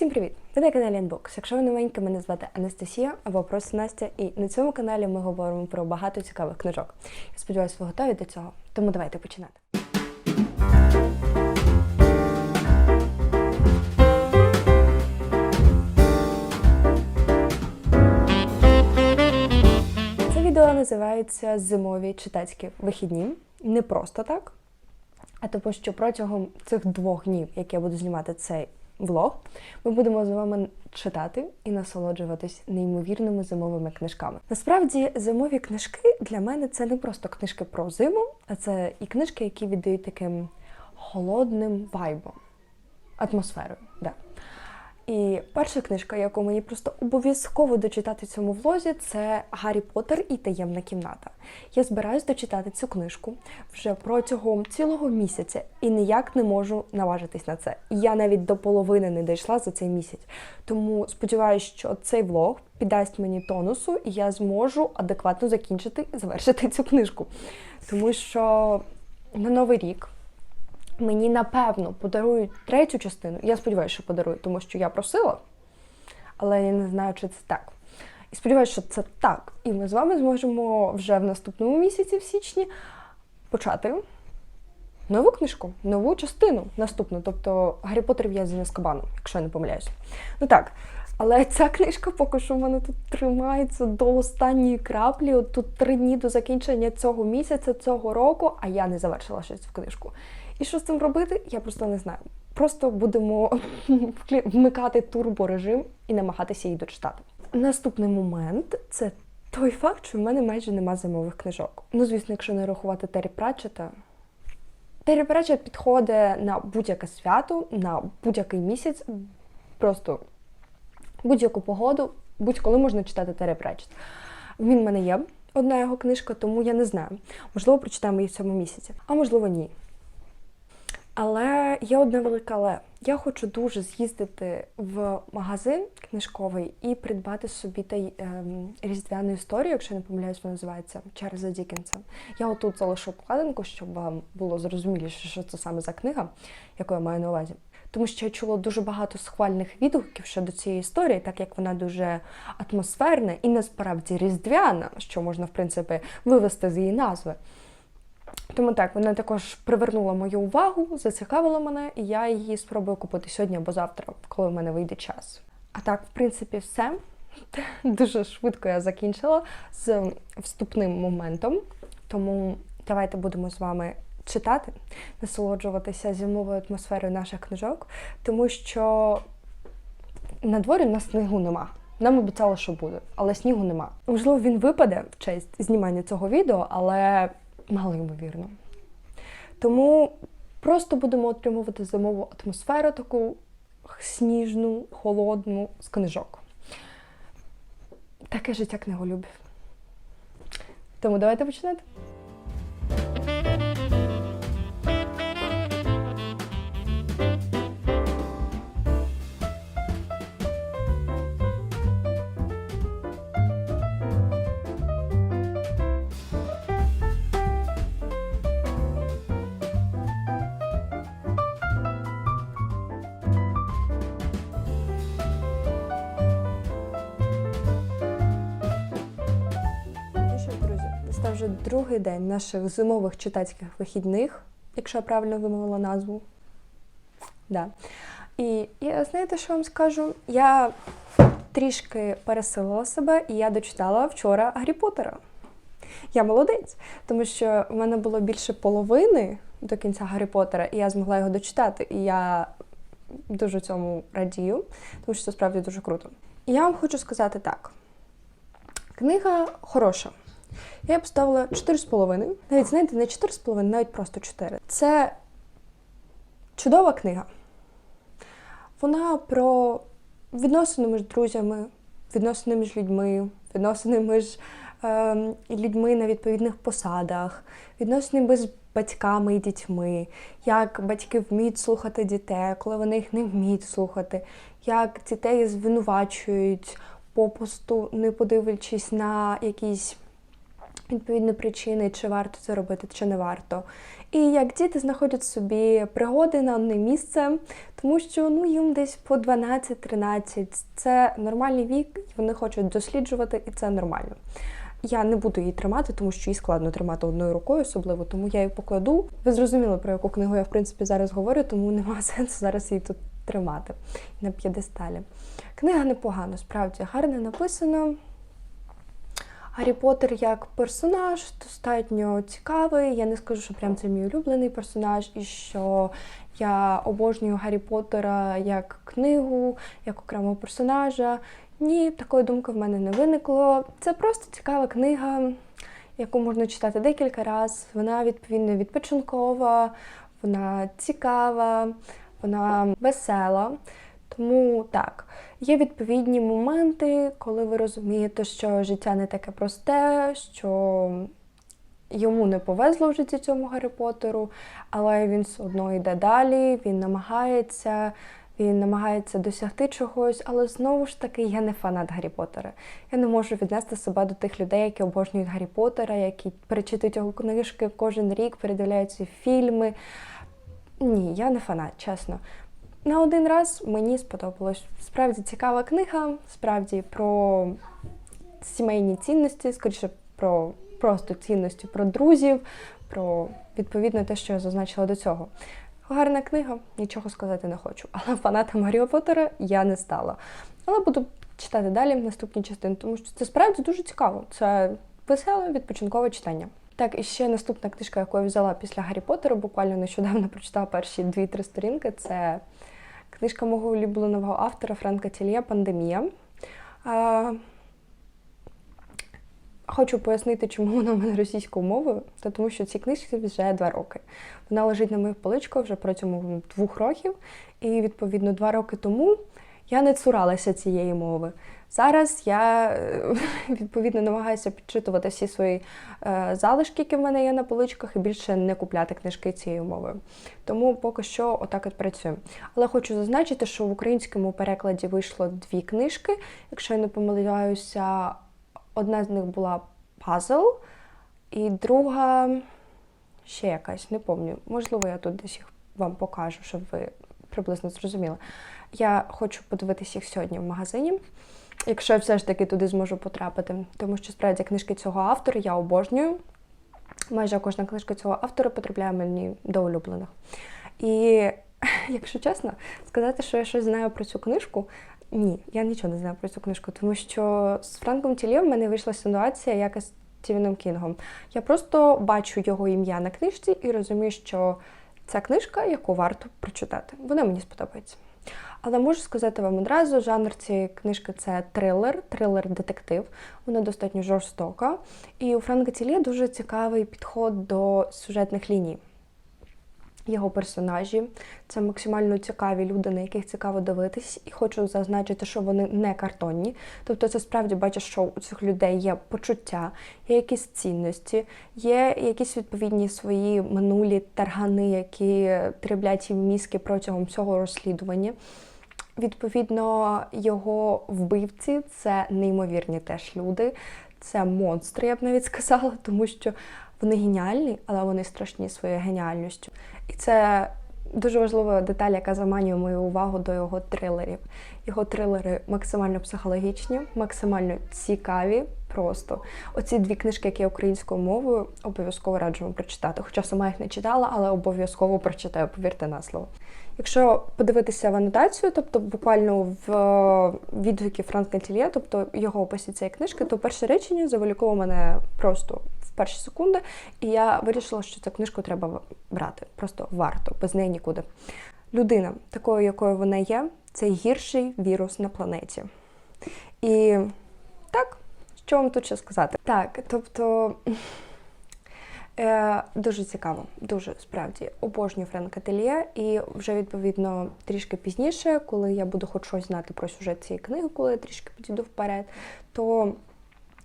Всім привіт! Ви на каналі Unbox. Якщо ви новенька, мене звати Анастасія або просто Настя, і на цьому каналі ми говоримо про багато цікавих книжок. Я сподіваюся, ви готові до цього, тому давайте починати. Це відео називається Зимові читацькі вихідні. Не просто так, а тому, що протягом цих двох днів, як я буду знімати цей влог, ми будемо з вами читати і насолоджуватись неймовірними зимовими книжками. Насправді, зимові книжки для мене це не просто книжки про зиму, а це і книжки, які віддають таким холодним вайбом, атмосферою. Да. І перша книжка, яку мені просто обов'язково дочитати в цьому влозі, це Гаррі Поттер і таємна кімната. Я збираюсь дочитати цю книжку вже протягом цілого місяця і ніяк не можу наважитись на це. Я навіть до половини не дійшла за цей місяць. Тому сподіваюся, що цей влог піддасть мені тонусу, і я зможу адекватно закінчити і завершити цю книжку. Тому що на новий рік. Мені напевно подарують третю частину. Я сподіваюся, що подарують, тому що я просила, але я не знаю, чи це так. І сподіваюся, що це так. І ми з вами зможемо вже в наступному місяці, в січні, почати нову книжку, нову частину наступну. Тобто Гаррі Поттер в'язання з кабаном, якщо я не помиляюся. Ну так. Але ця книжка поки що в мене тут тримається до останньої краплі. От тут три дні до закінчення цього місяця, цього року, а я не завершила щось в книжку. І що з цим робити, я просто не знаю. Просто будемо вмикати турборежим і намагатися її дочитати. Наступний момент це той факт, що в мене майже нема зимових книжок. Ну, звісно, якщо не рахувати Террі Пратчета. Террі Пратчет підходить на будь-яке свято, на будь-який місяць, просто будь-яку погоду, будь-коли можна читати Террі Пратчет. Він в мене є одна його книжка, тому я не знаю. Можливо, прочитаємо її в цьому місяці, а можливо, ні. Але є одне велике але. Я хочу дуже з'їздити в магазин книжковий і придбати собі та ем, різдвяну історію, якщо не помиляюсь, вона називається Чарльза Дікенса. Я отут залишу обкладинку, щоб вам було зрозуміліше, що це саме за книга, яку я маю на увазі. Тому що я чула дуже багато схвальних відгуків щодо цієї історії, так як вона дуже атмосферна і насправді різдвяна, що можна, в принципі, вивести з її назви. Тому так, вона також привернула мою увагу, зацікавила мене, і я її спробую купити сьогодні або завтра, коли в мене вийде час. А так, в принципі, все. Дуже швидко я закінчила з вступним моментом. Тому давайте будемо з вами читати, насолоджуватися зимовою атмосферою наших книжок, тому що на дворі в нас снігу нема. Нам обіцяли, що буде, але снігу нема. Можливо, він випаде в честь знімання цього відео, але мало ймовірно. Тому просто будемо отримувати зимову атмосферу, таку сніжну, холодну з книжок. Таке життя книголюбів. Тому давайте починати. Вже другий день наших зимових читацьких вихідних, якщо я правильно вимовила назву. Да. І я, знаєте, що вам скажу? Я трішки пересилила себе, і я дочитала вчора Гаррі Поттера. Я молодець, тому що в мене було більше половини до кінця Гаррі Поттера, і я змогла його дочитати. І я дуже цьому радію, тому що це справді дуже круто. І я вам хочу сказати так: книга хороша. Я б ставила 4,5. Навіть, знаєте, не 4,5, навіть просто 4. Це чудова книга. Вона про відносини між друзями, відносини між людьми, відносини між е, людьми на відповідних посадах, відносини між батьками і дітьми, як батьки вміють слухати дітей, коли вони їх не вміють слухати, як дітей звинувачують попусту, не подивлячись на якісь відповідні причини, чи варто це робити, чи не варто. І як діти знаходять собі пригоди на одне місце, тому що ну їм десь по 12-13 це нормальний вік, вони хочуть досліджувати, і це нормально. Я не буду її тримати, тому що її складно тримати одною рукою, особливо, тому я її покладу. Ви зрозуміли, про яку книгу я в принципі зараз говорю, тому немає сенсу зараз її тут тримати на п'єдесталі. Книга непогана, справді гарно написано. Гаррі Поттер як персонаж достатньо цікавий. Я не скажу, що прям це мій улюблений персонаж, і що я обожнюю Гаррі Поттера як книгу, як окремого персонажа. Ні, такої думки в мене не виникло. Це просто цікава книга, яку можна читати декілька разів. Вона відповідно відпочинкова, вона цікава, вона весела. Тому так, є відповідні моменти, коли ви розумієте, що життя не таке просте, що йому не повезло в житті цьому Гаррі Поттеру, але він все одно йде далі, він намагається, він намагається досягти чогось, але знову ж таки я не фанат Гаррі Поттера. Я не можу віднести себе до тих людей, які обожнюють Гаррі Поттера, які перечитують його книжки кожен рік, передивляються фільми. Ні, я не фанат, чесно. На один раз мені сподобалось. Справді цікава книга, справді про сімейні цінності, скоріше про просто цінності про друзів, про відповідно те, що я зазначила до цього. Гарна книга, нічого сказати не хочу. Але фанатом Гаррі Поттера я не стала. Але буду читати далі в наступній частині, тому що це справді дуже цікаво. Це веселе відпочинкове читання. Так, і ще наступна книжка, яку я взяла після Гаррі Поттера, буквально нещодавно прочитала перші дві-три сторінки. Це книжка мого улюбленого автора Франка Тільє Пандемія. Хочу пояснити, чому вона в мене російською мовою, та тому що ці книжки вже два роки. Вона лежить на моїх поличках вже протягом двох років, і відповідно два роки тому я не цуралася цієї мови. Зараз я е, відповідно намагаюся підчитувати всі свої е, залишки, які в мене є на поличках, і більше не купляти книжки цією мовою. Тому поки що отак от працюю. Але хочу зазначити, що в українському перекладі вийшло дві книжки. Якщо я не помиляюся, одна з них була пазл, і друга ще якась, не пам'ятаю. Можливо, я тут десь їх вам покажу, щоб ви приблизно зрозуміли. Я хочу подивитися їх сьогодні в магазині, якщо я все ж таки туди зможу потрапити. Тому що справді книжки цього автора я обожнюю. Майже кожна книжка цього автора потрапляє мені до улюблених. І, якщо чесно, сказати, що я щось знаю про цю книжку, ні, я нічого не знаю про цю книжку, тому що з Франком Тілє в мене вийшла ситуація, як і з Стівеном Кінгом. Я просто бачу його ім'я на книжці і розумію, що це книжка, яку варто прочитати. Вона мені сподобається. Але можу сказати вам одразу, жанр цієї книжки це трилер, трилер-детектив. Вона достатньо жорстока. І у Франка Тілі дуже цікавий підход до сюжетних ліній. Його персонажі це максимально цікаві люди, на яких цікаво дивитись, і хочу зазначити, що вони не картонні. Тобто, це справді бачиш, що у цих людей є почуття, є якісь цінності, є якісь відповідні свої минулі таргани, які тріблять їм мізки протягом цього розслідування. Відповідно, його вбивці це неймовірні теж люди, це монстри, я б навіть сказала, тому що вони геніальні, але вони страшні своєю геніальністю. І це дуже важлива деталь, яка заманює мою увагу до його трилерів. Його трилери максимально психологічні, максимально цікаві. Просто оці дві книжки, які українською мовою, обов'язково раджу вам прочитати. Хоча сама їх не читала, але обов'язково прочитаю, повірте на слово. Якщо подивитися в анотацію, тобто буквально в відгуки Франка Тільє, тобто його описі цієї книжки, то перше речення заволіково мене просто перші секунди, і я вирішила, що цю книжку треба брати. Просто варто, без неї нікуди. Людина, такою, якою вона є, це гірший вірус на планеті. І так, що вам тут ще сказати? Так, тобто. Е, Дуже цікаво, дуже справді обожнюю Френка Тельє, і вже відповідно трішки пізніше, коли я буду хоч щось знати про сюжет цієї книги, коли я трішки підійду вперед, то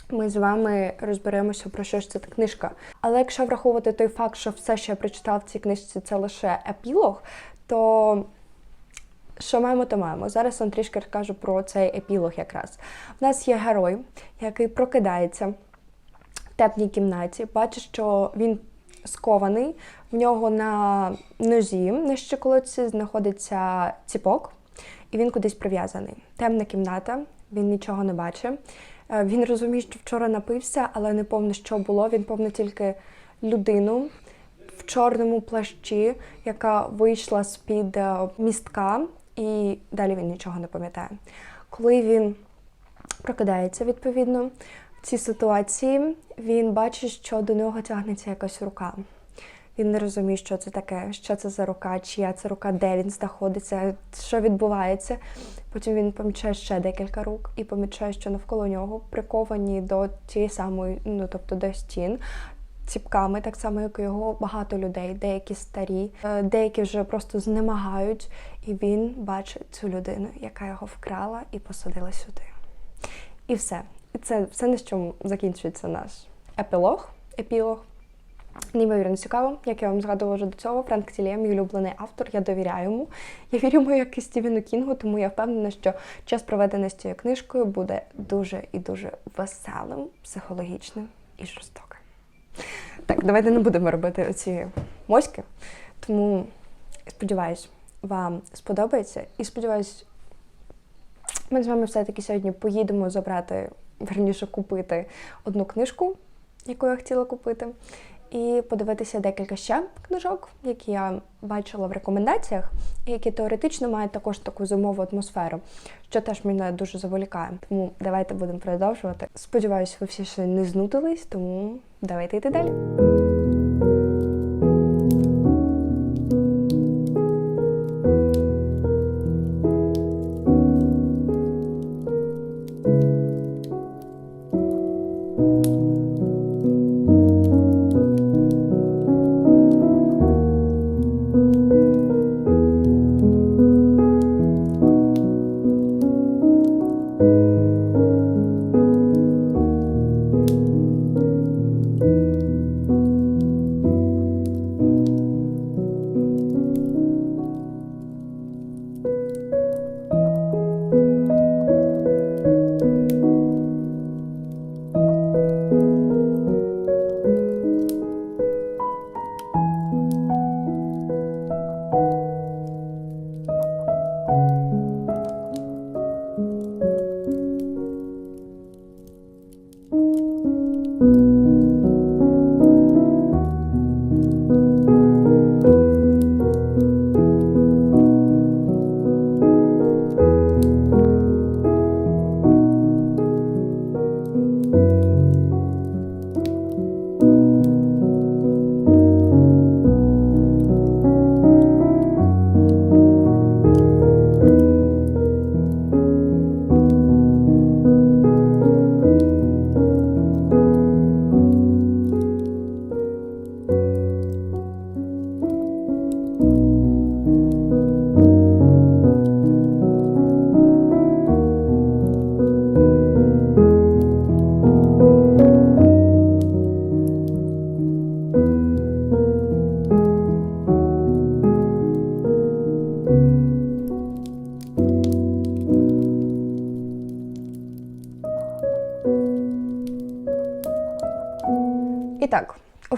ми з вами розберемося про що ж це та книжка. Але якщо враховувати той факт, що все, що я прочитав в цій книжці, це лише епілог, то що маємо, то маємо. Зараз вам трішки розкажу про цей епілог якраз. У нас є герой, який прокидається темній кімнаті, бачить, що він скований, в нього на нозі, на щиколотці знаходиться ціпок, і він кудись прив'язаний. Темна кімната, він нічого не бачить. Е, Він розуміє, що вчора напився, але не помне, що було. Він помне тільки людину в чорному плащі, яка вийшла з-під е, містка, і далі він нічого не пам'ятає. Коли він прокидається відповідно в цій ситуації, він бачить, що до нього тягнеться якась рука. Він не розуміє, що це таке, що це за рука, чия це рука, де він знаходиться, що відбувається. Потім він помічає ще декілька рук і помічає, що навколо нього приковані до тієї самої, ну тобто до стін. Ціпками, так само, як і його багато людей, деякі старі, е, деякі вже просто знемагають, і він бачить цю людину, яка його вкрала і посадила сюди. І все. І це все на чому закінчується наш епілог. епілог. Неймовірно цікаво, як я вам згадувала вже до цього. Франк Тілє, мій улюблений автор, я довіряю йому. Я вірю йому, як і Стівену Кінгу, тому я впевнена, що час проведений з цією книжкою буде дуже і дуже веселим, психологічним і жорстоким. Так, давайте не будемо робити оці моськи. Тому сподіваюсь, вам сподобається. І сподіваюсь, ми з вами все-таки сьогодні поїдемо забрати, верніше купити одну книжку, яку я хотіла купити, і подивитися декілька ще книжок, які я бачила в рекомендаціях, які теоретично мають також таку зимову атмосферу, що теж мене дуже заволікає. Тому давайте будемо продовжувати. Сподіваюсь, ви всі ще не знутились, тому давайте йти далі.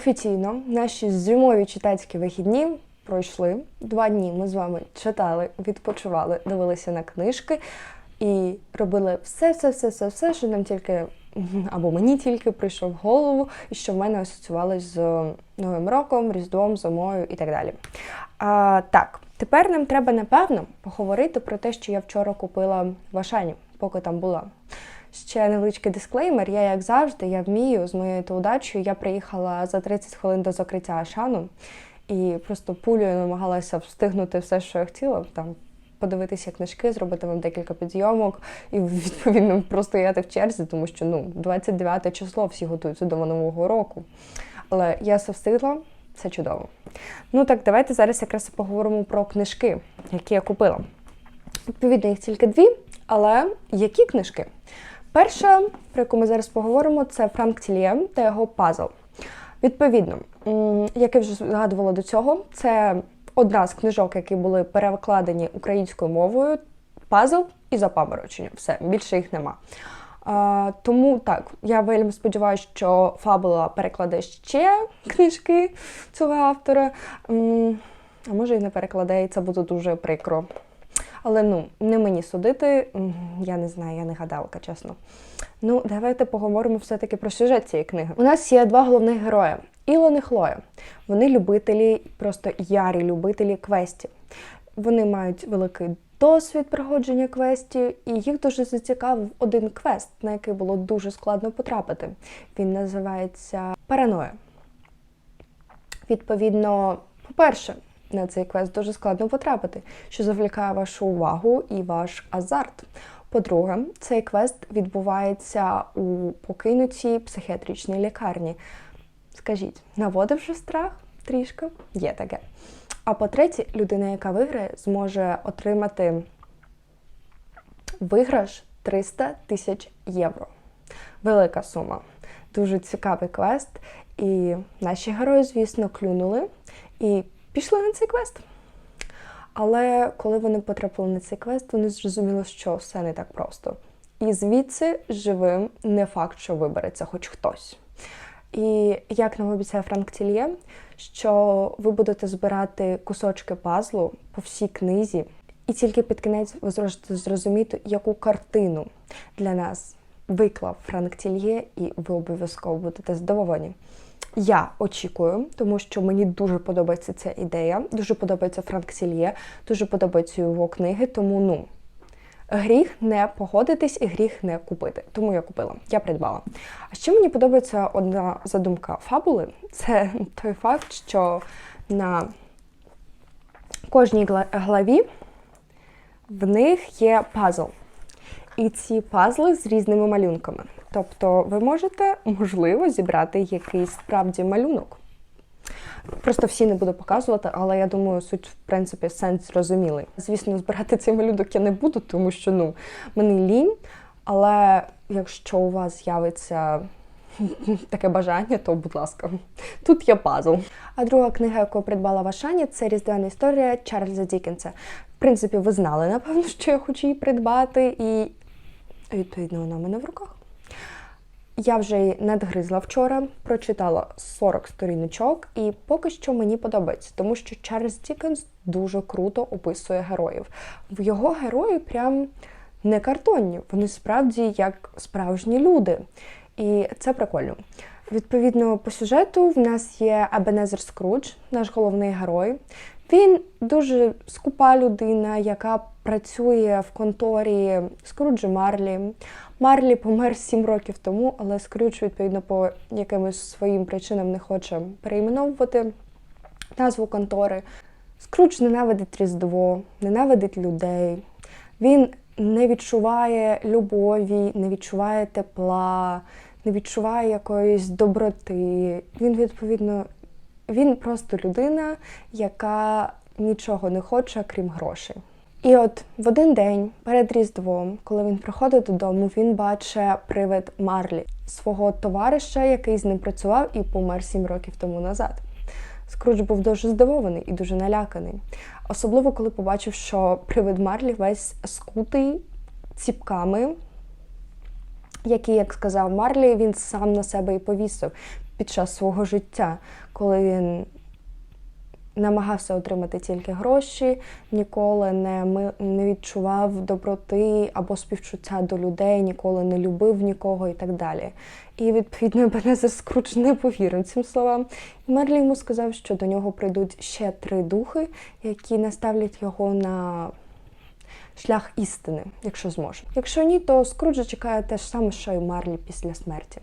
Офіційно наші зимові читацькі вихідні пройшли. Два дні ми з вами читали, відпочивали, дивилися на книжки і робили все, все, все, все, все, що нам тільки або мені тільки прийшов в голову, і що в мене асоціювалось з Новим роком, Різдвом, зимою і так далі. А, так, тепер нам треба напевно поговорити про те, що я вчора купила в Ашані, поки там була. Ще невеличкий дисклеймер. Я, як завжди, я вмію з моєю то удачею. Я приїхала за 30 хвилин до закриття Ашану і просто пулею намагалася встигнути все, що я хотіла. Там подивитися книжки, зробити вам декілька підйомок і відповідно простояти в черзі, тому що ну 29 число всі готуються до нового року. Але я все встигла, це чудово. Ну так, давайте зараз якраз поговоримо про книжки, які я купила. Відповідно, їх тільки дві, але які книжки? Перша, про яку ми зараз поговоримо, це Франк Тільє та його пазл. Відповідно, як я вже згадувала до цього, це одна з книжок, які були перекладені українською мовою, пазл і запаморочення. Все, більше їх нема. Тому так, я вельми сподіваюся, що Фабула перекладе ще книжки цього автора. А може і не перекладе, і це буде дуже прикро. Але ну, не мені судити, я не знаю, я не гадалка, чесно. Ну, давайте поговоримо все-таки про сюжет цієї книги. У нас є два головних герої Ілон і Хлоя. Вони любителі, просто ярі любителі квестів. Вони мають великий досвід проходження квестів, і їх дуже зацікавив один квест, на який було дуже складно потрапити. Він називається Параноя. Відповідно, по-перше, на цей квест дуже складно потрапити, що завлікає вашу увагу і ваш азарт. По-друге, цей квест відбувається у покинутій психіатричній лікарні. Скажіть, наводив вже страх трішки? Є таке. А по-третє, людина, яка виграє, зможе отримати виграш 300 тисяч євро. Велика сума. Дуже цікавий квест. І наші герої, звісно, клюнули і пішли на цей квест. Але коли вони потрапили на цей квест, вони зрозуміли, що все не так просто. І звідси живим не факт, що вибереться хоч хтось. І як нам обіцяє Франк Тільє, що ви будете збирати кусочки пазлу по всій книзі, і тільки під кінець ви зможете зрозуміти, яку картину для нас виклав Франк Тільє, і ви обов'язково будете здивовані. Я очікую, тому що мені дуже подобається ця ідея, дуже подобається Франк Тільє, дуже подобаються його книги, тому ну. Гріх не погодитись і гріх не купити. Тому я купила, я придбала. А ще мені подобається одна задумка фабули це той факт, що на кожній главі в них є пазл. І ці пазли з різними малюнками. Тобто ви можете, можливо, зібрати якийсь справді малюнок. Просто всі не буду показувати, але я думаю, суть, в принципі, сенс зрозумілий. Звісно, збирати цей малюнок я не буду, тому що ну, мені лінь. Але якщо у вас з'явиться таке бажання, то будь ласка, тут є пазл. А друга книга, яку придбала в Ашані, це Різдвяна історія Чарльза Дікенса. В принципі, ви знали, напевно, що я хочу її придбати, і відповідно вона в мене в руках. Я вже її надгризла вчора, прочитала 40 сторіночок, і поки що мені подобається, тому що Чарльз Дікенс дуже круто описує героїв. В його герої прям не картонні, вони справді як справжні люди. І це прикольно. Відповідно, по сюжету в нас є Ебенезер Скрудж, наш головний герой. Він дуже скупа людина, яка працює в конторі Скруджа Марлі. Марлі помер 7 років тому, але Скрудж, відповідно, по якимось своїм причинам не хоче перейменовувати назву контори. Скрудж ненавидить Різдво, ненавидить людей. Він не відчуває любові, не відчуває тепла, не відчуває якоїсь доброти. Він, відповідно, він просто людина, яка нічого не хоче, крім грошей. І от в один день перед Різдвом, коли він приходить додому, він бачить привид Марлі, свого товариша, який з ним працював і помер сім років тому назад. Скрудж був дуже здивований і дуже наляканий. Особливо, коли побачив, що привид Марлі весь скутий ціпками, які, як сказав Марлі, він сам на себе і повісив під час свого життя, коли він намагався отримати тільки гроші, ніколи не, ми- не відчував доброти або співчуття до людей, ніколи не любив нікого і так далі. І відповідно Ебенезер Скрудж не повірив цим словам. І Мерлі йому сказав, що до нього прийдуть ще три духи, які наставлять його на шлях істини, якщо зможе. Якщо ні, то Скруджа чекає те ж саме, що й Марлі після смерті.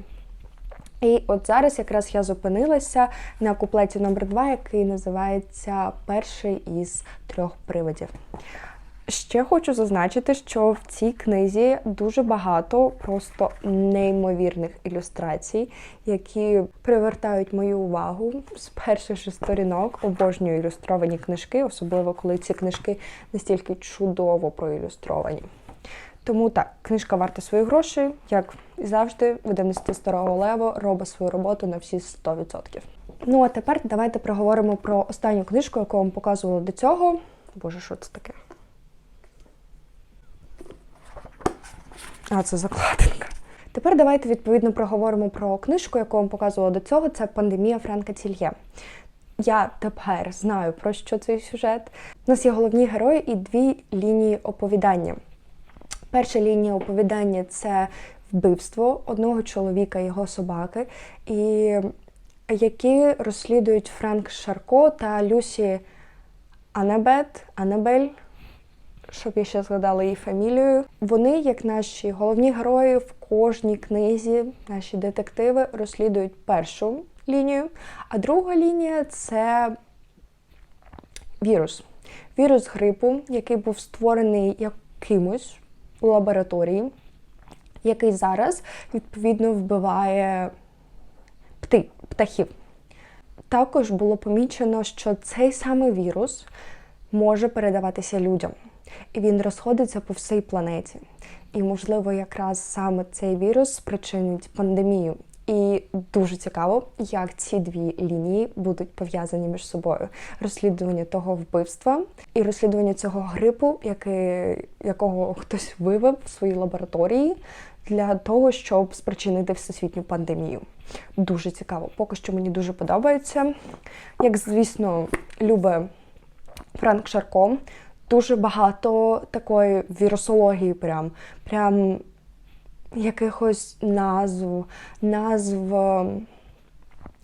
І от зараз якраз я зупинилася на куплеті номер 2 який називається Перший із трьох привидів. Ще хочу зазначити, що в цій книзі дуже багато просто неймовірних ілюстрацій, які привертають мою увагу з перших же сторінок. Обожнюю ілюстровані книжки, особливо коли ці книжки настільки чудово проілюстровані. Тому так, книжка варта свої гроші, як і завжди, видавництво старого Лево робить свою роботу на всі 100%. Ну а тепер давайте проговоримо про останню книжку, яку вам показувала до цього. Боже, що це таке? А, це закладинка. Тепер давайте відповідно проговоримо про книжку, яку вам показувала до цього. Це Пандемія Франка Тільє. Я тепер знаю про що цей сюжет. У нас є головні герої і дві лінії оповідання. Перша лінія оповідання це вбивство одного чоловіка його собаки, і які розслідують Франк Шарко та Люсі Анабет, Анабель, щоб я ще згадала її фамілію. Вони, як наші головні герої, в кожній книзі, наші детективи розслідують першу лінію, а друга лінія це вірус. Вірус грипу, який був створений якимось у лабораторії, який зараз відповідно вбиває пти, птахів. Також було помічено, що цей самий вірус може передаватися людям, і він розходиться по всій планеті. І, можливо, якраз саме цей вірус спричинить пандемію. І дуже цікаво, як ці дві лінії будуть пов'язані між собою: розслідування того вбивства і розслідування цього грипу, який, якого хтось вивив в своїй лабораторії для того, щоб спричинити всесвітню пандемію. Дуже цікаво. Поки що мені дуже подобається. Як, звісно, любить Франк Шарко. Дуже багато такої вірусології, прям, прям якихось назв, назв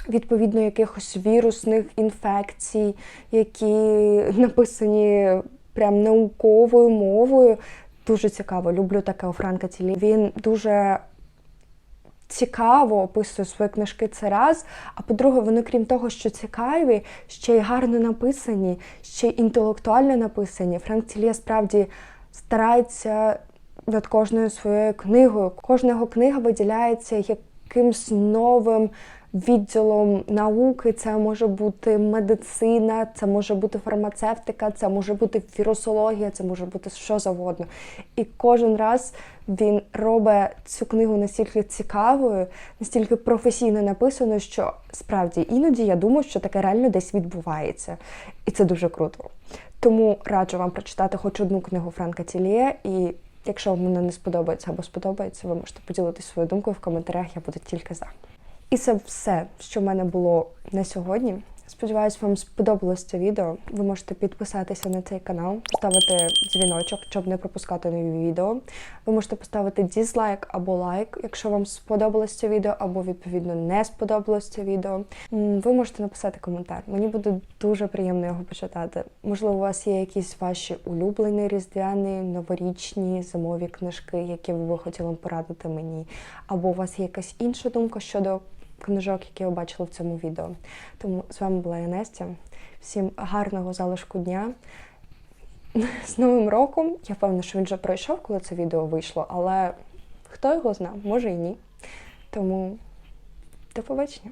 відповідно якихось вірусних інфекцій, які написані прям науковою мовою. Дуже цікаво. Люблю таке у Франка Цілі. Він дуже цікаво описує свої книжки це раз. А по-друге, вони, крім того, що цікаві, ще й гарно написані, ще й інтелектуально написані. Франк Цілє справді старається над кожною своєю книгою. Кожна його книга виділяється якимсь новим відділом науки. Це може бути медицина, це може бути фармацевтика, це може бути вірусологія, це може бути що завгодно. І кожен раз він робить цю книгу настільки цікавою, настільки професійно написаною, що справді іноді я думаю, що таке реально десь відбувається. І це дуже круто. Тому раджу вам прочитати хоч одну книгу Франка Тіліє, і якщо вам вона не сподобається або сподобається, ви можете поділитися своєю думкою в коментарях, я буду тільки за. І це все, що в мене було на сьогодні. Сподіваюсь, вам сподобалось це відео. Ви можете підписатися на цей канал, поставити дзвіночок, щоб не пропускати нові відео. Ви можете поставити дізлайк або лайк, якщо вам сподобалось це відео, або відповідно не сподобалось це відео. Ви можете написати коментар. Мені буде дуже приємно його почитати. Можливо, у вас є якісь ваші улюблені різдвяні, новорічні, зимові книжки, які ви хотіли порадити мені, або у вас є якась інша думка щодо книжок, які ви бачили в цьому відео. Тому з вами була я Настя. Всім гарного залишку дня. З Новим роком. Я впевнена, що він вже пройшов, коли це відео вийшло, але хто його знає, може і ні. Тому до побачення.